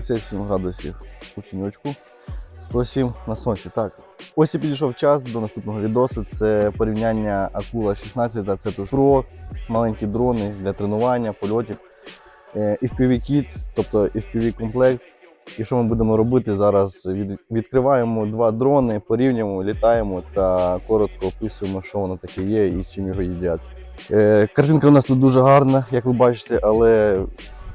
37 градусів у тіньочку, 107 на сонці. Так. Ось і підійшов час до наступного відосу. Це порівняння Акула 16 та Cetus Pro, маленькі дрони для тренування, польотів. Е, FPV-кіт, тобто FPV-комплект. І що ми будемо робити зараз? Відкриваємо два дрони, порівнюємо, літаємо та коротко описуємо, що воно таке є і з чим його їдять. Е, картинка у нас тут дуже гарна, як ви бачите, але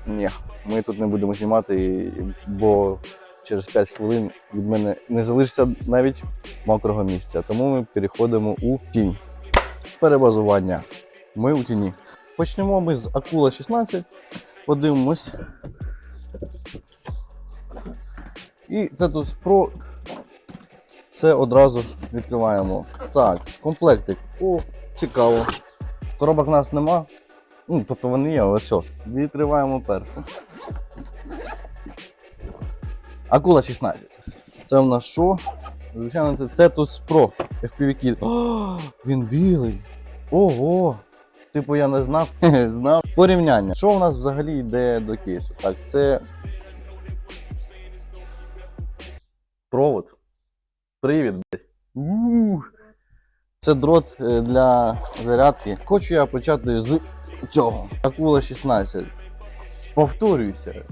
ні, ми тут не будемо знімати, бо через 5 хвилин від мене не залишиться навіть мокрого місця. Тому ми переходимо у тінь. Перебазування. Ми у тіні. Почнемо ми з Акула 16. Подивимось. І це тут Pro. Це одразу відкриваємо. Так, комплектик. О, цікаво. Коробок в нас нема. Ну, тобто вони є, ось. все. Відкриваємо першу. Акула 16. Це в нас що? Звичайно, це Cetus Pro FPV Kit. О, він білий. Ого! Типу я не знав. знав. Порівняння. Що у нас взагалі йде до кейсу? Так, це. Провод. Привід, блядь. Це дрот е, для зарядки. Хочу я почати з цього. Акула 16. Повторююся.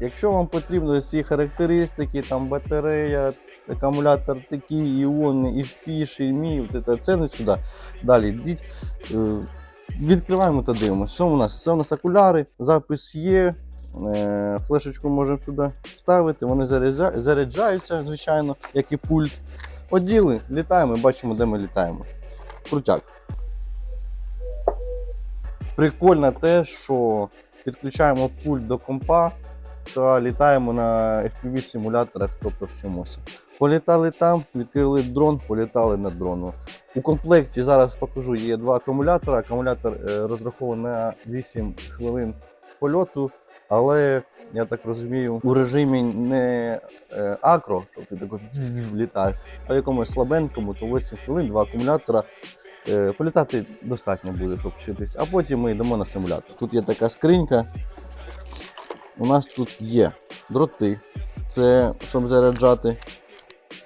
Якщо вам потрібно ці характеристики, там батарея, акумулятор такий, іони, і фіш, і мій, це не сюди. Далі йдіть. е, Відкриваємо та дивимося. Що у нас? Це у нас окуляри, запис є. е, Флешечку можемо сюди ставити, вони заряджаються, звичайно, як і пульт. Оділи, літаємо, і бачимо, де ми літаємо. Крутяк. Прикольно те, що підключаємо пульт до компа та літаємо на FPV-симуляторах, тобто вчимося. Політали там, відкрили дрон, політали на дрону. У комплекті зараз покажу є два акумулятора. Акумулятор е, розрахований на 8 хвилин польоту, але я так розумію, у режимі не е, акро, що ти такий літаєш, а в якомусь слабенькому, то 8 хвилин, два акумулятора. Е, політати достатньо буде, щоб вчитись, а потім ми йдемо на симулятор. Тут є така скринька. У нас тут є дроти, це щоб заряджати.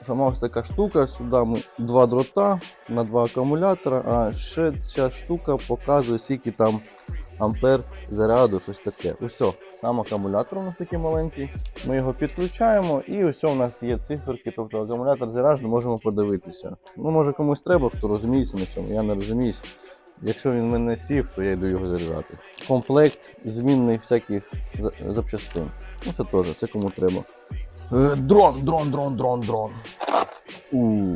Сама ось така штука. Сюди два дрота на два акумулятора, а ще ця штука показує, скільки там ампер заряду, щось таке. Ось, сам акумулятор у нас такий маленький. Ми його підключаємо, і ось у нас є циферки, тобто акумулятор заряджений, можемо подивитися. Ну, може комусь треба, хто розуміється на цьому. Я не розуміюсь. Якщо він мене сів, то я йду його заряджати. Комплект змінних всяких за- запчастин. Ну це теж, це кому треба. Е, Дрон, дрон, дрон, дрон, дрон. У.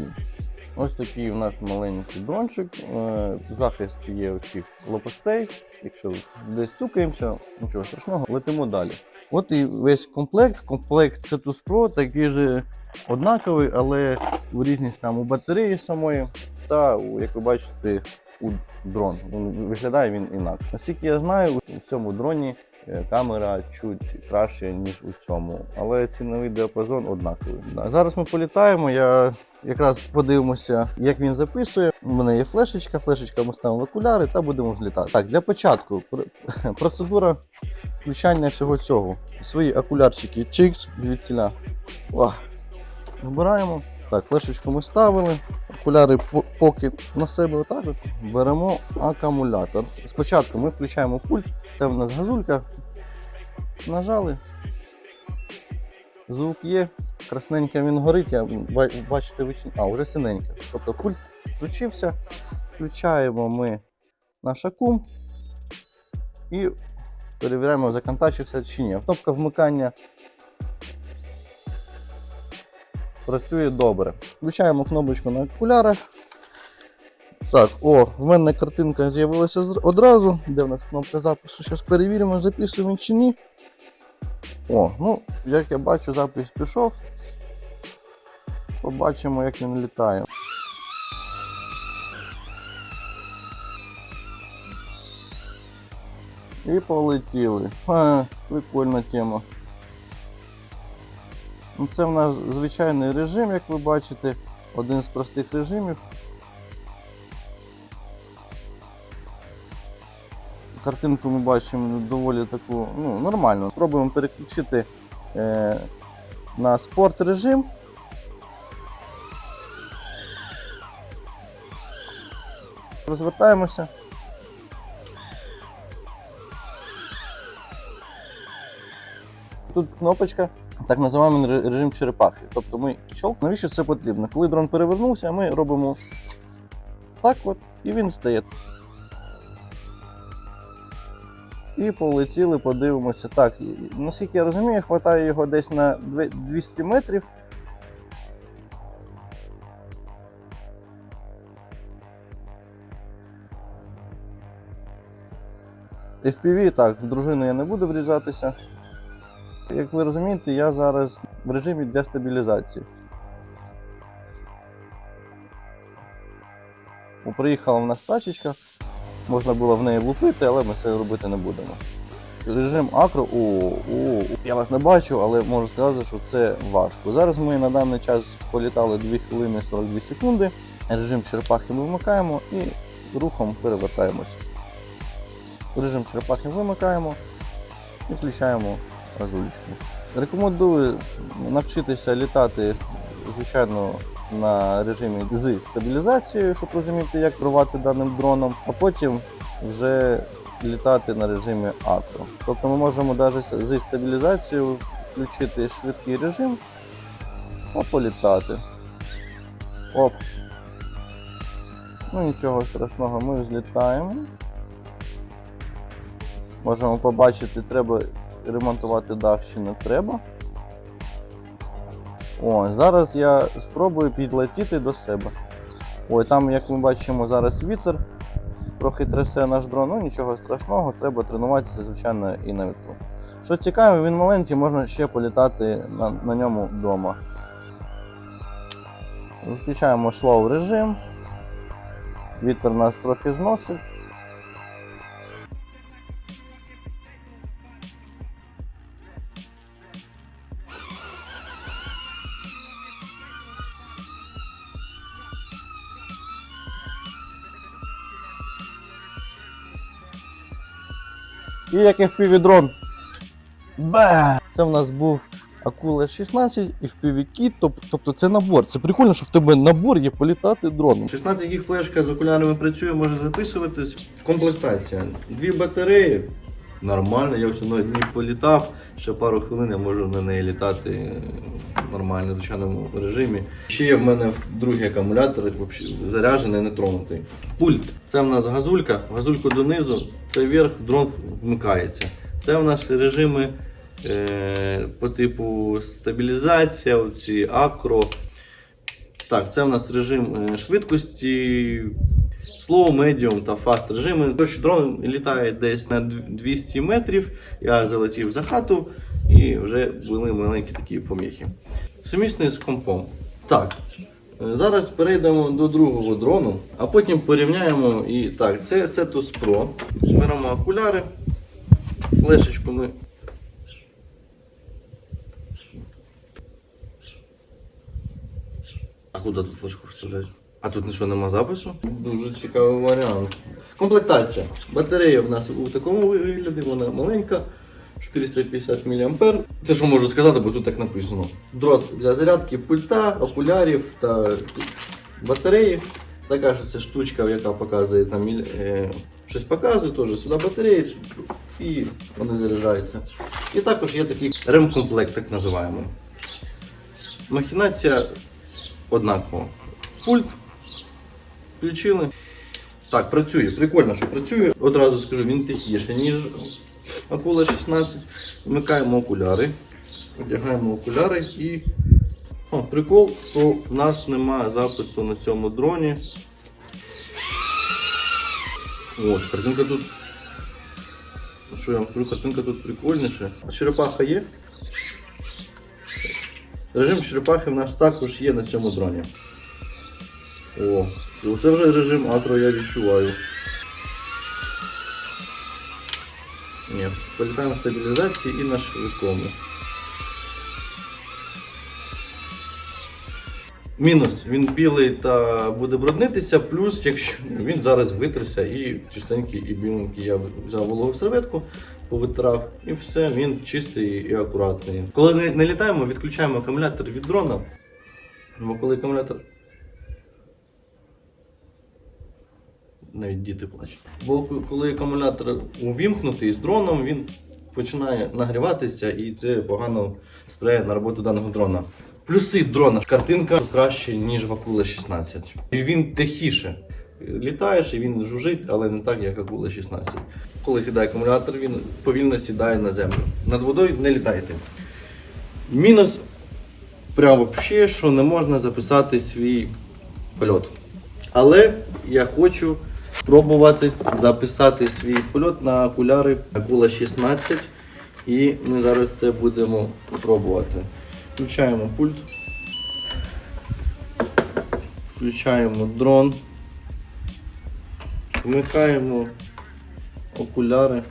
Ось такий у нас маленький дрончик. Е, Захист є оцих лопастей. Якщо десь стукаємося, нічого страшного, летимо далі. От і весь комплект. Комплект Cetus Pro такий же однаковий, але у різність там у батареї самої та, як ви бачите, у дрон. Виглядає він інакше. Наскільки я знаю, у цьому дроні е, камера чуть краще, ніж у цьому, але ціновий діапазон однаковий. Зараз ми політаємо. Я якраз подивимося, як він записує. У мене є флешечка, флешечка ми ставимо в окуляри та будемо злітати. Так, для початку процедура включання всього цього. Свої окулярчики чикс звідсіля. Вибираємо. Так, флешечку ми ставили. Окуляри поки на себе отак. Беремо акумулятор. Спочатку ми включаємо пульт. Це в нас газулька. Нажали. Звук є. Красненько він горить, я бачите, ви чи- а, вже синенько. Тобто пульт включився. Включаємо ми наш акум і перевіряємо, законтачився чи ні. Кнопка вмикання працює добре. Включаємо кнопочку на окулярах. Так, о, в мене картинка з'явилася одразу. Де в нас кнопка запису? Зараз перевіримо, записує він чи ні. О, ну, як я бачу, запис пішов. Побачимо, як він літає. І полетіли. А, прикольна тема. Ну, Це в нас звичайний режим, як ви бачите, один з простих режимів. Картинку ми бачимо доволі таку, ну, нормально. Спробуємо переключити е, на спорт режим. Розвертаємося. Тут кнопочка, так називаємо режим черепахи. Тобто ми щелк, навіщо це потрібно? Коли дрон перевернувся, ми робимо так от, і він стає. І полетіли, подивимося. Так, наскільки я розумію, хватає його десь на 200 метрів. FPV, так, в дружину я не буду врізатися. Як ви розумієте, я зараз в режимі для стабілізації. Приїхала в нас тачечка, можна було в неї влупити, але ми це робити не будемо. Режим акро, о, о, я вас не бачу, але можу сказати, що це важко. Зараз ми на даний час політали 2 хвилини 42 секунди. Режим черепахи ми вмикаємо і рухом перевертаємося. Режим черепахи вимикаємо і включаємо газулечку. Рекомендую навчитися літати, звичайно, на режимі з стабілізацією, щоб розуміти, як керувати даним дроном, а потім вже літати на режимі акро. Тобто ми можемо навіть зі стабілізацією включити швидкий режим та політати. Оп. Ну нічого страшного, ми взлітаємо. Можемо побачити, треба ремонтувати дах чи не треба. О, зараз я спробую підлетіти до себе. Ой, там, як ми бачимо, зараз вітер. Трохи трясе наш дрон, ну нічого страшного, треба тренуватися, звичайно, і на вітру. Що цікаво, він маленький, можна ще політати на, на ньому вдома. Включаємо slow режим. Вітер нас трохи зносить. І як FPV дрон. Ба! Це в нас був Акула 16 і FPV кіт, тобто це набор. Це прикольно, що в тебе набор є політати дроном. 16 гіг флешка з окулярами працює, може записуватись. Комплектація. Дві батареї. Нормально, я все на дні політав. Ще пару хвилин я можу на неї літати нормально, в звичайному режимі. Ще в мене другий акумулятор, заряджений, не тронутий. Пульт. Це в нас газулька, газульку донизу, це вверх, дрон вмикається. Це в нас режими е, по типу стабілізація, оці акро. Так, це в нас режим е, швидкості, slow, medium та fast режими. Коротше, дрон літає десь на 200 метрів. Я залетів за хату і вже були маленькі такі поміхи. Сумісний з компом. Так. Зараз перейдемо до другого дрону, а потім порівняємо і так, це Cetus Pro. Беремо окуляри, флешечку ми. А куди тут флешку вставляти? А тут нічого нема запису? Дуже цікавий варіант. Комплектація. Батарея в нас у такому вигляді, вона маленька. 450 мА. Це що можу сказати, бо тут так написано. Дрот для зарядки пульта, окулярів та батареї. Така ж це штучка, яка показує там е, щось показує, теж сюди батареї і вони заряджаються. І також є такий ремкомплект, так називаємо. Махінація однакова. Пульт включили. Так, працює. Прикольно, що працює. Одразу скажу, він тихіше, ніж Акула 16. Вмикаємо окуляри. Одягаємо окуляри і. О, прикол, що в нас немає запису на цьому дроні. От, картинка тут. Що я вам скажу, картинка тут прикольніша. А черепаха є? Режим черепахи в нас також є на цьому дроні. О, і це вже режим акро я відчуваю. Ні, політаємо стабілізації і на швидкому. Мінус, він білий та буде бруднитися, плюс, якщо він зараз витерся і чистенький, і біленький. Я взяв вологу серветку, повитирав, і все, він чистий і акуратний. Коли не літаємо, відключаємо акумулятор від дрона. Бо коли акумулятор. Навіть діти плачуть. Бо коли акумулятор увімкнутий з дроном, він починає нагріватися і це погано сприяє на роботу даного дрона. Плюси дрона. Картинка краще, ніж в Акула 16. Він тихіше. Літаєш і він жужить, але не так, як Акула 16. Коли сідає акумулятор, він повільно сідає на землю. Над водою не літайте. Мінус прямо взагалі, що не можна записати свій польот. Але я хочу спробувати записати свій польот на окуляри Акула 16. І ми зараз це будемо пробувати. Включаємо пульт. Включаємо дрон. Вмикаємо окуляри.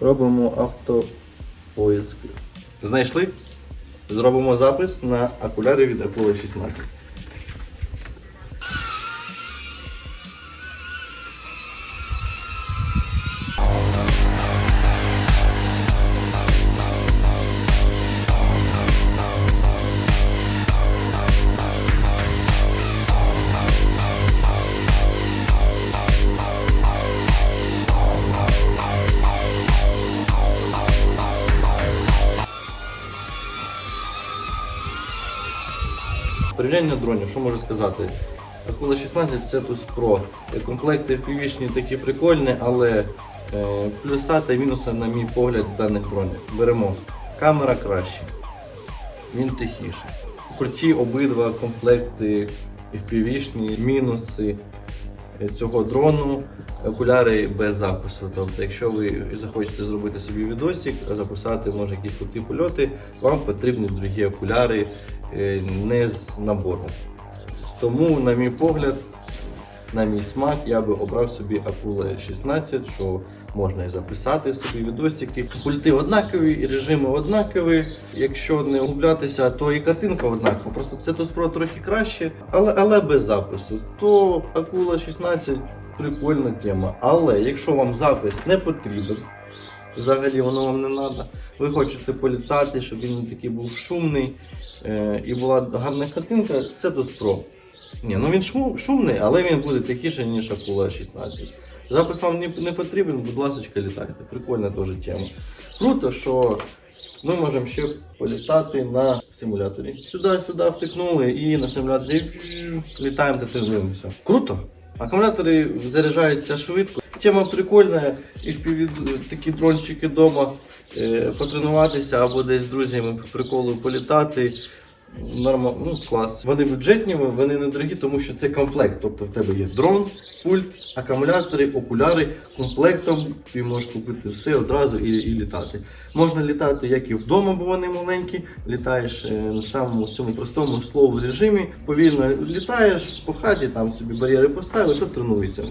Робимо автопоїзд. Знайшли? Зробимо запис на окуляри від Акула 16. Порівняння дронів, що можу сказати? Акула 16 це тут Pro. Е, Комплекти FPV-шні такі прикольні, але е, плюса та мінуси, на мій погляд, даних дронів. Беремо. Камера краще, він тихіший. Круті обидва комплекти FPV-шні, мінуси цього дрону, окуляри без запису. Тобто, якщо ви захочете зробити собі відосик, записати може якісь круті польоти, вам потрібні другі окуляри е, не з набору. Тому, на мій погляд, на мій смак, я би обрав собі Акула 16, що можна і записати собі відосики. Пульти однакові, і режими однакові. Якщо не углублятися, то і картинка однакова. Просто це Pro трохи краще, але, але без запису. То Акула 16 прикольна тема. Але якщо вам запис не потрібен, взагалі воно вам не треба. Ви хочете політати, щоб він не такий був шумний е, і була гарна картинка, це Pro. Ні, ну він шум, шумний, але він буде тихіше, ніж Акула 16. Запис вам не, потрібен, будь ласка, літайте. Прикольна теж тема. Круто, що ми можемо ще політати на симуляторі. Сюди-сюди втикнули і на симуляторі літаємо та тезуємося. Круто! Акумулятори заряджаються швидко. Тема прикольна, і впівід такі дрончики вдома е, потренуватися або десь з друзями по приколу політати. Норма, ну клас. Вони бюджетні, вони недорогі, тому що це комплект. Тобто в тебе є дрон, пульт, акумулятори, окуляри. Комплектом ти можеш купити все одразу і, і літати. Можна літати як і вдома, бо вони маленькі. Літаєш е, на самому цьому простому слову режимі. Повільно літаєш по хаті, там собі бар'єри поставив, то тренуєшся.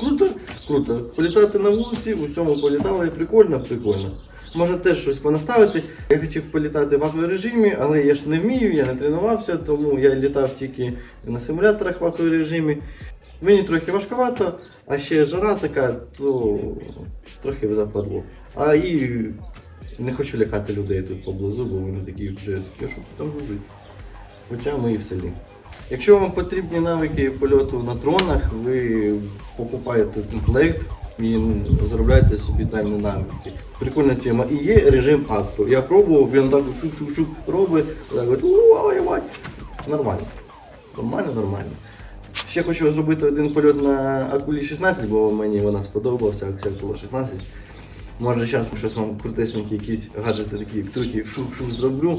Круто, круто. Політати на вулиці, у всьому політали, прикольно, прикольно. Можна теж щось понаставити. Я хотів політати в акварежимі, але я ж не вмію, я не тренувався, тому я літав тільки на симуляторах в акварежимі. Мені трохи важковато, а ще жара така, то трохи западло. А і не хочу лякати людей тут поблизу, бо вони такі вже такі, що там робить. Хоча ми і в селі. Якщо вам потрібні навики польоту на дронах, ви покупаєте комплект і заробляєте собі дані навики. Прикольна тема. І є режим акту. Я пробував, він так шук-шук-шук робить, «Ой-ой-ой». Нормально. Нормально, нормально. Ще хочу зробити один польот на Акулі 16, бо мені вона сподобалася, Акула 16. Може зараз щось вам крутесенькі якісь гаджети такі круті шук-шук зроблю.